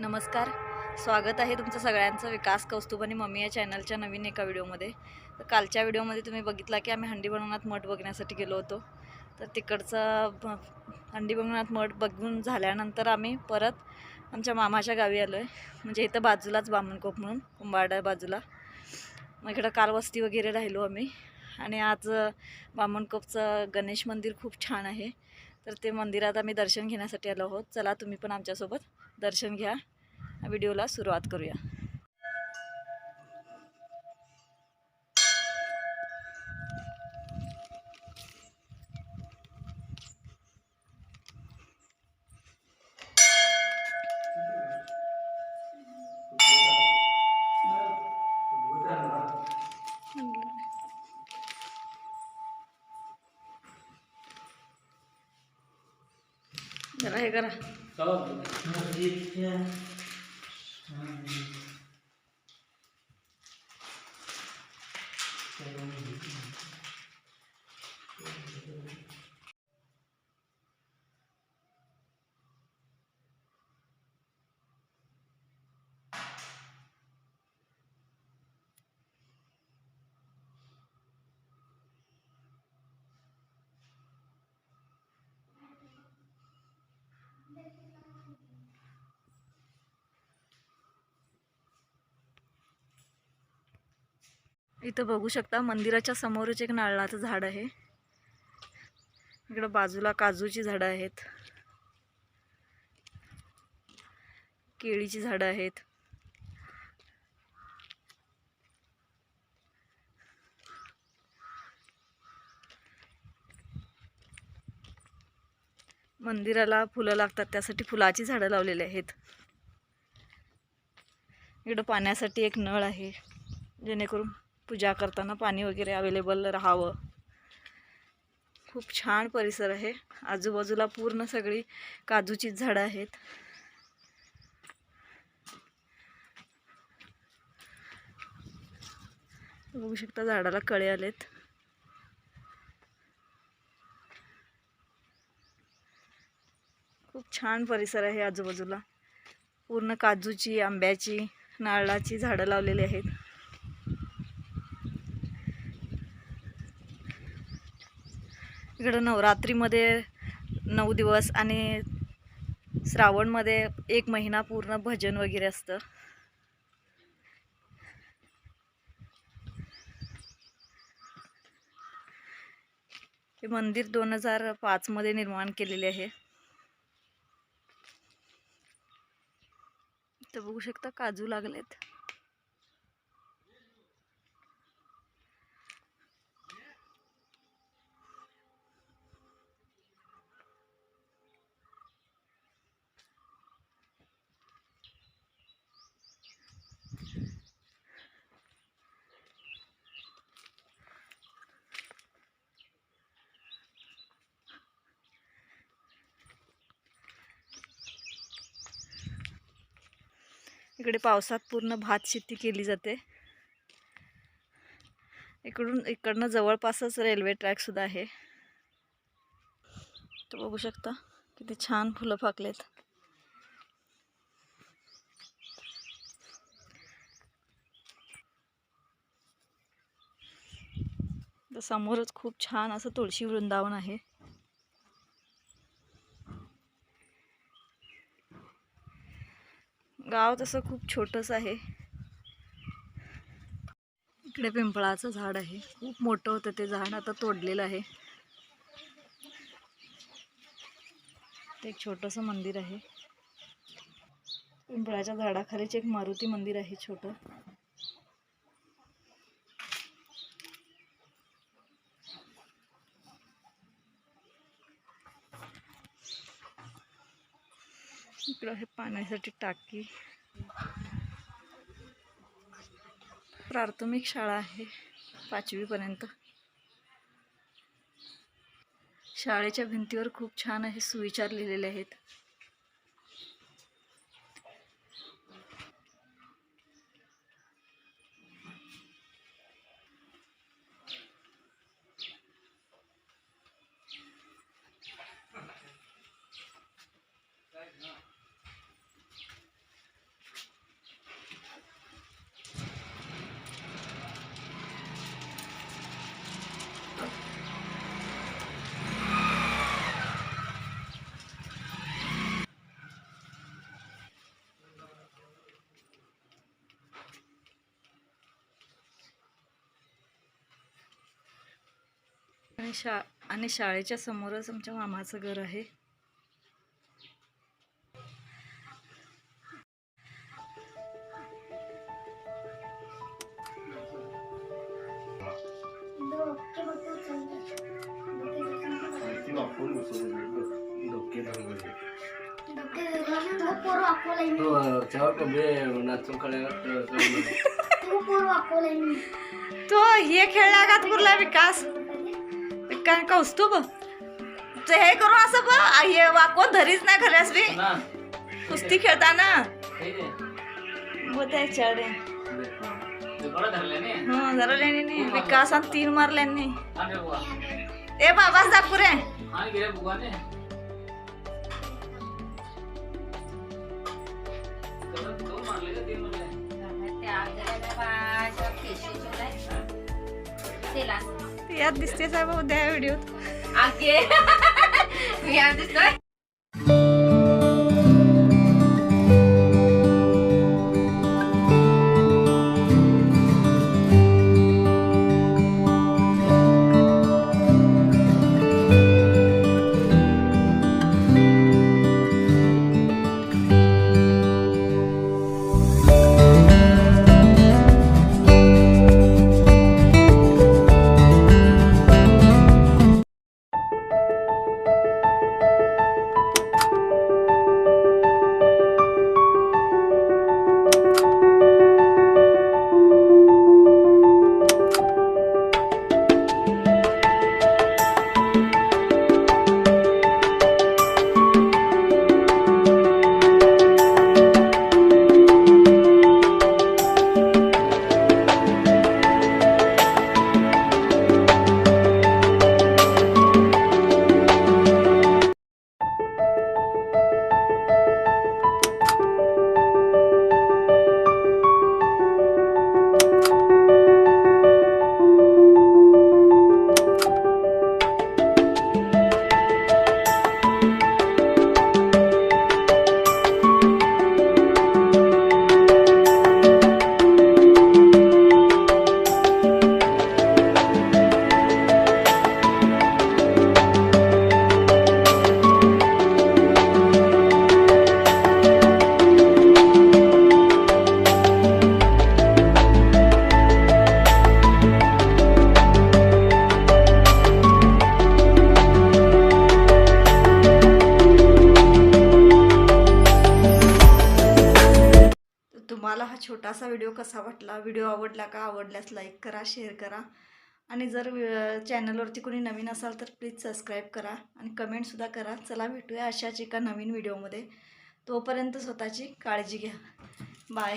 नमस्कार. स्वागत आहे तुमचं सगळ्यांचं विकास कौस्तुभ आणि मम्मी या चॅनलच्या नवीन एका व्हिडिओमध्ये. तर कालच्या व्हिडिओमध्ये तुम्ही बघितला की आम्ही हंडी बनवण्यात मठ बघण्यासाठी गेलो होतो. तर तिकडचं हंडी बनवण्यात मठ बघून झाल्यानंतर आम्ही परत आमच्या मामाच्या गावी आलो आहे म्हणजे इथं बाजूलाच बामणकोप म्हणून कुंभारडा बाजूला. मग इकडं काल वस्ती वगैरे राहिलो आम्ही. आणि आज बामणकोपचं गणेश मंदिर खूप छान आहे. तर ते मंदिरात आम्ही दर्शन घेण्यासाठी आलो आहोत. चला तुम्ही पण आमच्यासोबत दर्शन घ्या. व्हिडिओला सुरुवात करूया. जरा हे करा. Todo né? fica. Pega um इथं बघू शकता मंदिराच्या समोरच एक नारळाचं झाड आहे. इकडं बाजूला काजूची झाडं आहेत. केळीची झाडं आहेत. मंदिराला फुलं लागतात त्यासाठी फुलाची झाडं लावलेली आहेत. इकडं पाण्यासाठी एक नळ आहे जेणेकरून पूजा करताना पाणी वगैरे अवेलेबल राहावं. खूप छान परिसर आहे. आजूबाजूला पूर्ण सगळी काजूचीच झाडं आहेत. बघू शकता झाडाला कळे आलेत. खूप छान परिसर आहे आजूबाजूला. पूर्ण काजूची आंब्याची नारळाची झाडं लावलेली आहेत. इकडं नवरात्रीमध्ये नऊ दिवस आणि श्रावणमध्ये एक महिना पूर्ण भजन वगैरे असतं. हे मंदिर दोन हजार पाचमध्ये निर्माण केलेले आहे. तर बघू शकता काजू लागलेत. इकडे पावसात पूर्ण भात शेती केली जाते. इकडून इकडनं जवळपासच रेल्वे ट्रॅकसुद्धा आहे. तो बघू शकता किती छान फुलं फाकलेत. तर समोरच खूप छान असं तुळशी वृंदावन आहे. गाव तसं खूप छोटंसं आहे. इकडे पिंपळाचं झाड आहे. खूप मोठं होतं ते झाड आता तोडलेलं आहे. ते एक छोटंसं मंदिर आहे. पिंपळाच्या झाडाखालीच एक मारुती मंदिर आहे छोटं. इकडं हे पाण्यासाठी टाकी. प्राथमिक शाळा आहे पाचवीपर्यंत. शाळेच्या भिंतीवर खूप छान असे सुविचार लिहिलेले आहेत. आणि शा आणि शाळेच्या समोरच आमच्या मामाचं घर आहे तो तो हे खेळला का तुला विकास काय कौस्तुभ ते हे करून असं बघ हे वाकून धरीच नाही खल्यास बी. ना. कुस्ती खेळताना. हे दे. बोलते चढे ते बरं धरलं ने हं जरा लेणी विकास आणि तीन मारल्यांनी ए बाबा दापुरे आणि यात दिसते साहेब उद्या व्हिडिओत. तर व्हिडिओ कसा वाटला? व्हिडिओ आवडला का? आवडल्यास लाईक करा शेअर करा. आणि जर चॅनलवरती कोणी नवीन असाल तर प्लीज सबस्क्राईब करा आणि कमेंटसुद्धा करा. चला भेटूया अशाच एका नवीन व्हिडिओमध्ये तोपर्यंत स्वतःची काळजी घ्या. बाय